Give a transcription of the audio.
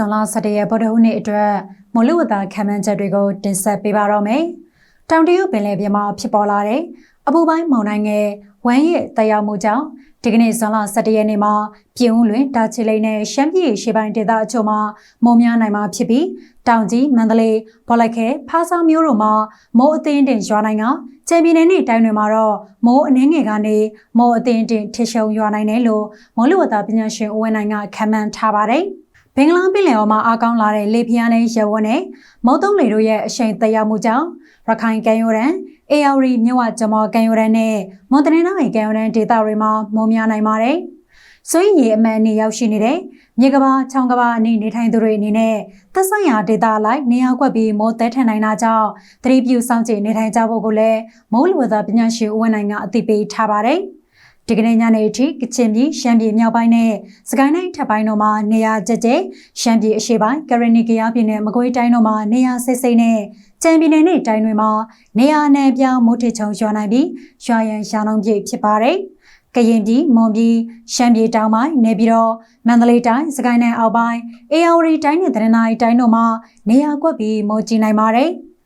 ဇွန်လ17ရက်ဗုဒ္ဓဟူးနေ့အတွက်မိုးလေဝသခန့်မှန်းချက်တွေကိုတင်ဆက်ပေးပါတော့မယ်။တောင်တရုတ်ပင်လယ်ပြင်မှာဖြစ်ပေါ်လာတဲ့အပူပိုင်းမုန်တိုင်းငယ်ဝမ်းရဲ့တက်ရောက်မှုကြောင့်ဒီကနေ့ဇွန်လ17ရက်နေ့မှာပြည်ဦးလွင်တာချီလိန်နဲ့ရှမ်းပြည်ရှေ့ပိုင်းဒေသအချို့မှာမိုးများနိုင်မှာဖြစ်ပြီးတောင်ကြီးမန္တလေးဘော်လိုက်ခဲဖားဆောင်မျိုးတို့မှာမိုးအသင်းတင်ရွာနိုင်ကချန်ပီယံနဲ့တိုင်းတွေမှာတော့မိုးအနှင်းငယ်ကနေမိုးအသင်းတင်ထရှုံရွာနိုင်တယ်လို့မိုးလေဝသပညာရှင်ဦးဝင်းနိုင်ကခန့်မှန်းထားပါတယ်။ ဘင်္ဂလားပင်လယ်အော်မှာအားကောင်းလာတဲ့လေပြင်းနဲ့ရေဝန်းနဲ့မုတ်တုံးလေတို့ရဲ့အရှိန်သက်ရောက်မှုကြောင့်ရခိုင်ကမ်းရိုးတန်းအေယာဝတီမြဝဂျမော်ကမ်းရိုးတန်းနဲ့မွန်တနင်္သာရီကမ်းရိုးတန်းဒေသတွေမှာမိုးများနိုင်ပါတယ်။ဆိုရင်ရေအမှန်နေရောက်ရှိနေတဲ့မြေကဘာချောင်းကဘာအနေနေထိုင်သူတွေအနေနဲ့သက်ဆိုင်ရာဒေသလိုက်နေရာကွက်ပြီးမိုးတဲထန်နိုင်တာကြောင့်သတိပြုစောင့်ကြည့်နေထိုင်ကြဖို့ကိုလည်းမိုးလေဝသပညာရှင်ဦးဝင်းနိုင်ကအသိပေးထားပါတယ်။ ဒီကနေ့ညနေအထိကချင်ပြည်ရှမ်းပြည်မြောက်ပိုင်းနဲ့စကိုင်းတိုင်းထပ်ပိုင်းတို့မှာနေရာကျကျရှမ်းပြည်အရှေ့ပိုင်းကရနီကယားပြည်နယ်မကွေးတိုင်းတို့မှာနေရာစိတ်စိတ်နဲ့ကြံပြည်နယ်နဲ့တိုင်းတွေမှာနေရာနယ်ပြောင်းမိုးထချုံရွာနိုင်ပြီးရွာရန်ရှာလုံးပြည့်ဖြစ်ပါတယ်။ကရင်ပြည်မွန်ပြည်ရှမ်းပြည်တောင်ပိုင်းနေပြည်တော်မန္တလေးတိုင်းစကိုင်းတိုင်းအောက်ပိုင်းအေရဝတီတိုင်းနဲ့တရနာရီတိုင်းတို့မှာနေရာကွက်ပြီးမိုးကြီးနိုင်ပါတယ်။